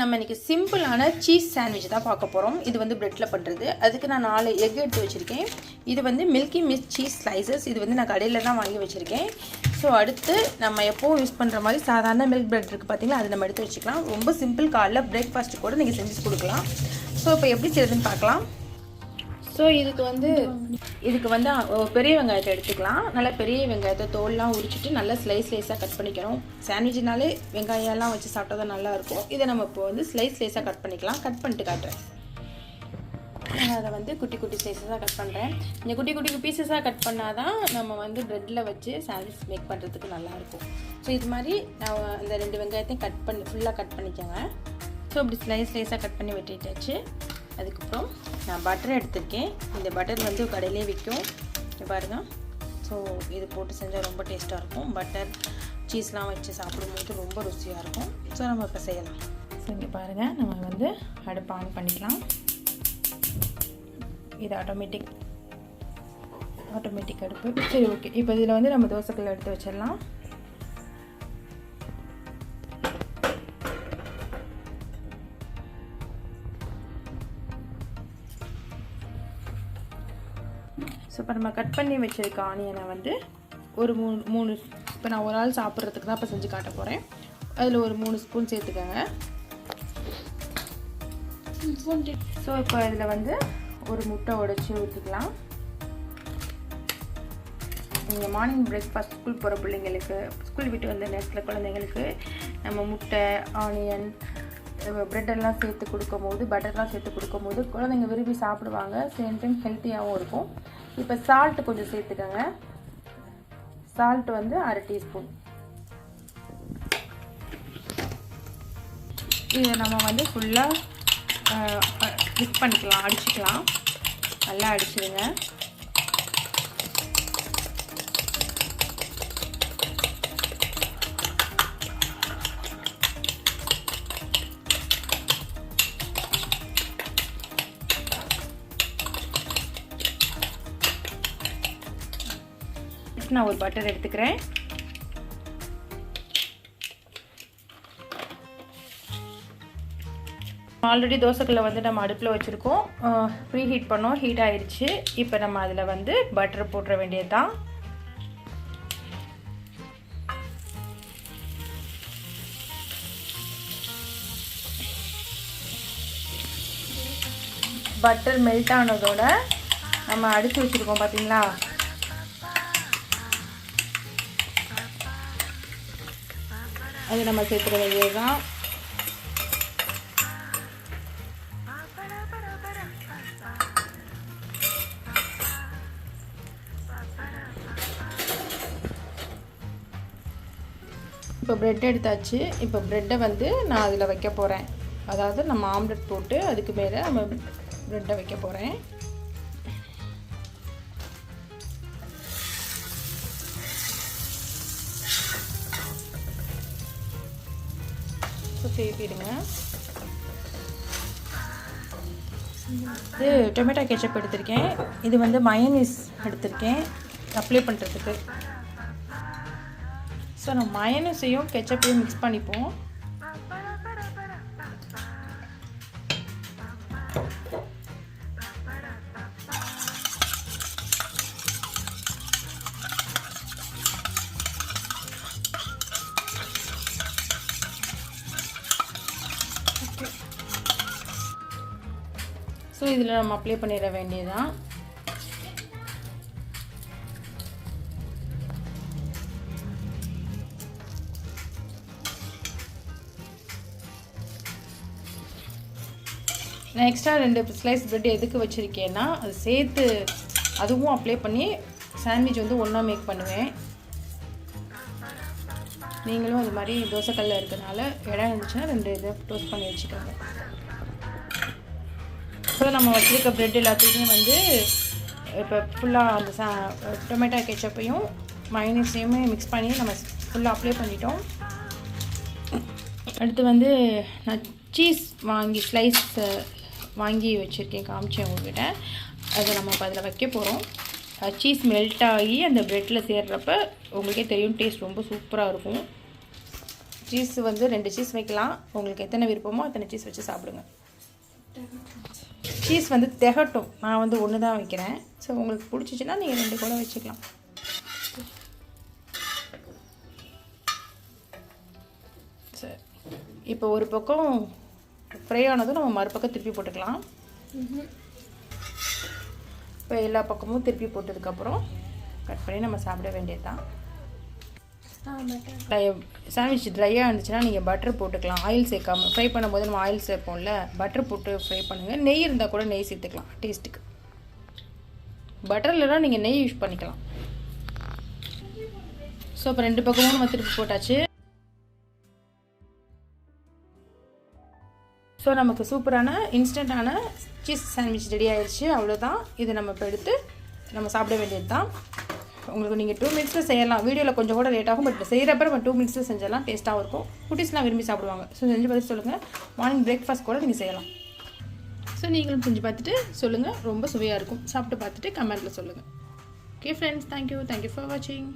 நம்ம இன்னைக்கு சிம்பிளான சீஸ் சாண்ட்விச் தான் பார்க்க போகிறோம் இது வந்து ப்ரெட்டில் பண்ணுறது அதுக்கு நான் நாலு எக் எடுத்து வச்சுருக்கேன். இது வந்து மில்கி மிஸ் சீஸ் ஸ்லைசஸ் இது வந்து நான் கடையில் தான் வாங்கி வச்சுருக்கேன். ஸோ அடுத்து நம்ம எப்போவும் யூஸ் பண்ணுற மாதிரி சாதாரண மில்க் பிரெட் இருக்குது பார்த்தீங்களா அது நம்ம எடுத்து வச்சுக்கலாம். ரொம்ப சிம்பிள் காலைல பிரேக்ஃபாஸ்ட்டு கூட நீங்கள் செஞ்சு கொடுக்கலாம். ஸோ இப்போ எப்படி செய்யுதுன்னு பார்க்கலாம். ஸோ இதுக்கு வந்து இதுக்கு வந்து பெரிய வெங்காயத்தை எடுத்துக்கலாம். நல்லா பெரிய வெங்காயத்தை தோல்லாம் உரிச்சிட்டு நல்லா ஸ்லைஸ் ஸ்லைஸாக கட் பண்ணிக்கணும் சாண்ட்விச்னாலே வெங்காயம்லாம் வச்சு சாப்பிட்டா தான் நல்லாயிருக்கும். இதை நம்ம இப்போ வந்து ஸ்லைஸ் ஸ்லைஸாக கட் பண்ணிக்கலாம். கட் பண்ணிட்டு காட்டுறேன். நான் அதை வந்து குட்டி குட்டி சைஸஸாக கட் பண்ணுறேன் இந்த குட்டி குட்டி பீசஸாக கட் பண்ணால் தான் நம்ம வந்து ப்ரெட்டில் வச்சு சாண்ட்விச் மேக் பண்ணுறதுக்கு நல்லாயிருக்கும். ஸோ இது மாதிரி நான் அந்த ரெண்டு வெங்காயத்தையும் கட் பண்ணி ஃபுல்லாக கட் பண்ணிக்கோங்க. ஸோ இப்படி ஸ்லைஸ் ஸ்லைஸாக கட் பண்ணி வெட்டிட்டாச்சு. அதுக்கப்புறம் நான் பட்டர் எடுத்திருக்கேன். இந்த பட்டர் வந்து கடையிலே விற்கும். பாருங்கள் பாருங்க. ஸோ இது போட்டு செஞ்சால் ரொம்ப டேஸ்ட்டாக இருக்கும். பட்டர் சீஸ்லாம் வச்சு சாப்பிடும்போது ரொம்ப ருசியாக இருக்கும். ஸோ நம்ம இப்போ செய்யலாம். ஸோ இங்கே பாருங்கள் நம்ம வந்து அடுப்பு ஆன் பண்ணிக்கலாம். இது ஆட்டோமேட்டிக் ஆட்டோமேட்டிக் அடுப்பு. சரி ஓகே இப்போ இதில் வந்து நம்ம தோசைக்கல் எடுத்து வச்சிடலாம். ஸோ இப்போ நம்ம கட் பண்ணி வச்சிருக்க ஆனியனை வந்து ஒரு மூணு மூணு இப்போ நான் ஒரு ஆள் சாப்பிட்றதுக்கு தான் இப்போ செஞ்சு காட்ட போகிறேன் அதில் ஒரு மூணு ஸ்பூன் சேர்த்துக்கோங்க. ஸோ இப்போ இதில் வந்து ஒரு முட்டை உடைச்சி ஊற்றிக்கலாம் நீங்கள் மார்னிங் பிரேக்ஃபாஸ்ட் ஸ்கூல் போகிற பிள்ளைங்களுக்கு ஸ்கூல் விட்டு வந்த நேரத்தில் குழந்தைங்களுக்கு நம்ம முட்டை ஆனியன் பிரெட் எல்லாம் சேர்த்து கொடுக்கும்போது பட்டர்லாம் சேர்த்து கொடுக்கும்போது குழந்தைங்க விரும்பி சாப்பிடுவாங்க. சேம் டைம் ஹெல்த்தியாகவும் இருக்கும். இப்போ சால்ட் கொஞ்சம் சேர்த்துக்கோங்க. சால்ட் வந்து அரை டீஸ்பூன் இதை நம்ம வந்து ஃபுல்லாக மிக்ஸ் பண்ணிக்கலாம் அடிச்சுக்கலாம். நல்லா அடிச்சிடுங்க Next நான் ஒரு பட்டர் எடுத்துக்கிறேன். ஆல்ரெடி தோசைக்கல்லை வந்து நம்ம அடுப்பில் வச்சுருக்கோம். ப்ரீ ஹீட் பண்ணோம். ஹீட் ஆயிடுச்சு இப்போ நம்ம அதில் வந்து பட்டர் போட்டுற வேண்டியது தான் பட்டர் மெல்ட் ஆனதோட நம்ம அடித்து வச்சுருக்கோம் பார்த்தீங்களா அது நம்ம சேர்த்துற வேண்டியது தான் இப்போ ப்ரெட் எடுத்தாச்சு. இப்போ ப்ரெட்டை வந்து நான் அதில் வைக்க போகிறேன் அதாவது நம்ம ஆம்லெட் போட்டு அதுக்கு மேலே நம்ம ப்ரெட்டை வைக்க போகிறேன் ஸோ திருப்பிடுங்க இது டொமேட்டோ கெச்சப் எடுத்திருக்கேன். இது வந்து மயனீஸ் எடுத்திருக்கேன். அப்ளை பண்ணுறதுக்கு ஸோ நம்ம மயனஸையும் கெச்சப்பையும் மிக்ஸ் பண்ணிப்போம். ஸோ இதில் நம்ம அப்ளை பண்ணிட வேண்டியதுதான். நான் எக்ஸ்ட்ரா ரெண்டு ஸ்லைஸ் ப்ரெட் எதுக்கு வச்சுருக்கேன்னா அது சேர்த்து அதுவும் அப்ளை பண்ணி சாண்ட்விச் வந்து ஒன்றா மேக் பண்ணுவேன். நீங்களும் அது மாதிரி தோசைக்கல்ல இருக்கிறனால இடம் இருந்துச்சுன்னா ரெண்டு இதை டோஸ்ட் பண்ணி வச்சுக்கோங்க. ஸோ நம்ம வச்சுருக்க ப்ரெட் எல்லாத்தையுமே வந்து இப்போ ஃபுல்லாக அந்த சா டொமேட்டோ கெச்சப்பையும் மைனஸையுமே மிக்ஸ் பண்ணி நம்ம ஃபுல்லாக அப்ளை பண்ணிட்டோம். அடுத்து வந்து நான் சீஸ் வாங்கி ஸ்லைஸ் வாங்கி வச்சுருக்கேன் காமிச்சேன் உங்ககிட்ட. அதை நம்ம இப்போ அதில் வைக்க போகிறோம் சீஸ் மெல்ட் ஆகி அந்த ப்ரெட்டில் சேர்றப்ப உங்களுக்கே தெரியும் டேஸ்ட் ரொம்ப சூப்பராக இருக்கும். சீஸ் வந்து ரெண்டு சீஸ் வைக்கலாம். உங்களுக்கு எத்தனை விருப்பமோ அத்தனை சீஸ் வச்சு சாப்பிடுங்க. சீஸ் வந்து திகட்டும் நான் வந்து ஒன்று தான் வைக்கிறேன். ஸோ உங்களுக்கு பிடிச்சிச்சின்னா நீங்கள் ரெண்டு கூட வச்சுக்கலாம். சரி இப்போ ஒரு பக்கம் ஃப்ரை ஆனதும் நம்ம மறுபக்கம் திருப்பி போட்டுக்கலாம். இப்போ எல்லா பக்கமும் திருப்பி போட்டதுக்கப்புறம் கட் பண்ணி நம்ம சாப்பிட வேண்டியது தான் சாண்ட்விச் ட்ரையாக இருந்துச்சுன்னா நீங்கள் பட்டர் போட்டுக்கலாம். ஆயில் சேர்க்காம ஃப்ரை பண்ணும்போது நம்ம ஆயில் சேர்ப்போம்ல பட்டர் போட்டு ஃப்ரை பண்ணுங்கள் நெய் இருந்தால் கூட நெய் சேர்த்துக்கலாம் டேஸ்ட்டுக்கு பட்டர்லலாம் நீங்கள் நெய் யூஸ் பண்ணிக்கலாம். ஸோ இப்போ ரெண்டு பக்கமும் நம்ம திருப்பி போட்டாச்சு. ஸோ நமக்கு சூப்பரான இன்ஸ்டண்ட்டான சீஸ் சாண்ட்விச் ரெடி ஆயிடுச்சு அவ்வளோதான் இது நம்ம இப்போ எடுத்து நம்ம சாப்பிட வேண்டியது தான் உங்களுக்கு நீங்கள் டூ மினிட்ஸில் செய்யலாம். வீடியோவில் கொஞ்சம் கூட லேட் ஆகும் பட் செய்கிறப்ப நம்ம டூ மினிட்ஸில் செஞ்சிடலாம். டேஸ்ட்டாகவும் இருக்கும். குட்டீஸ்லாம் விரும்பி சாப்பிடுவாங்க. ஸோ செஞ்சு பார்த்து சொல்லுங்கள் மார்னிங் பிரேக்ஃபாஸ்ட் கூட நீங்கள் செய்யலாம். ஸோ நீங்களும் செஞ்சு பார்த்துட்டு சொல்லுங்கள் ரொம்ப சுவையாக இருக்கும். சாப்பிட்டு பார்த்துட்டு கமெண்ட்டில் சொல்லுங்கள் okay friends thank you thank you for வாட்சிங்